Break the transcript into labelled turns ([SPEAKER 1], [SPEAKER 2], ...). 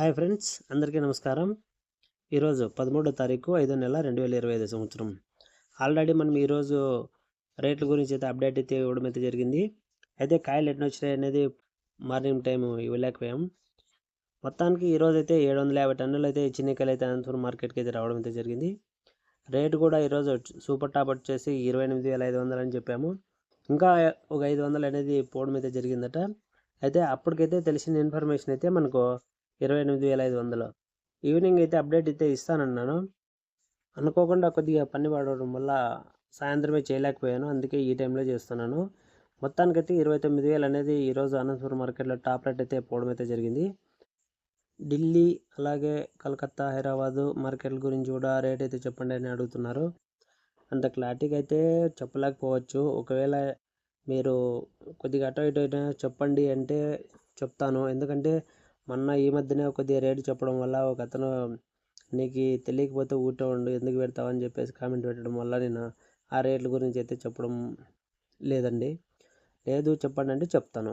[SPEAKER 1] Hi friends అందరికీ నమస్కారం. ఈరోజు పదమూడో తారీఖు ఐదో నెల రెండు వేల ఇరవై ఐదు సంవత్సరం. ఆల్రెడీ మనం ఈరోజు రేట్ల గురించి అయితే అప్డేట్ అయితే ఇవ్వడం అయితే జరిగింది. అయితే కాయలు ఎట్లా వచ్చినాయి అనేది మార్నింగ్ టైం ఇవ్వలేకపోయాం మొత్తానికి ఈరోజు అయితే ఏడు వందల యాభై టన్నులు అయితే చిన్నకాయలు అయితే అనంతపురం మార్కెట్కి అయితే రావడం అయితే జరిగింది. రేటు కూడా ఈరోజు సూపర్ టాప్ వచ్చేసి ఇరవై ఎనిమిది వేల ఐదు వందలు అని చెప్పాము. ఇంకా ఒక ఐదు వందలు అనేది పోవడం అయితే జరిగిందట. అయితే అప్పటికైతే తెలిసిన ఇన్ఫర్మేషన్ అయితే మనకు ఇరవై ఎనిమిది వేల ఐదు వందలు. ఈవినింగ్ అయితే అప్డేట్ అయితే ఇస్తానన్నాను. అనుకోకుండా కొద్దిగా పని పడడం వల్ల సాయంత్రమే చేయలేకపోయాను. అందుకే ఈ టైంలో చేస్తున్నాను. మొత్తానికైతే ఇరవై తొమ్మిది వేలు అనేది ఈరోజు అనంతపురం మార్కెట్లో టాప్ రేట్ అయితే పోవడం అయితే జరిగింది. ఢిల్లీ అలాగే కలకత్తా హైదరాబాదు మార్కెట్ల గురించి కూడా రేట్ అయితే చెప్పండి అని అడుగుతున్నారు. అంత క్లారిటీగా అయితే చెప్పలేకపోవచ్చు. ఒకవేళ మీరు కొద్దిగా అటో ఇటో అయినా చెప్పండి అంటే చెప్తాను. ఎందుకంటే మొన్న ఈ మధ్యనే కొద్దిగా రేటు చెప్పడం వల్ల ఒక అతను నీకు తెలియకపోతే ఊటే ఉండు ఎందుకు పెడతావని చెప్పేసి కామెంట్ పెట్టడం వల్ల నేను ఆ రేట్ల గురించి అయితే చెప్పడం లేదండి. లేదు చెప్పండి అంటే చెప్తాను.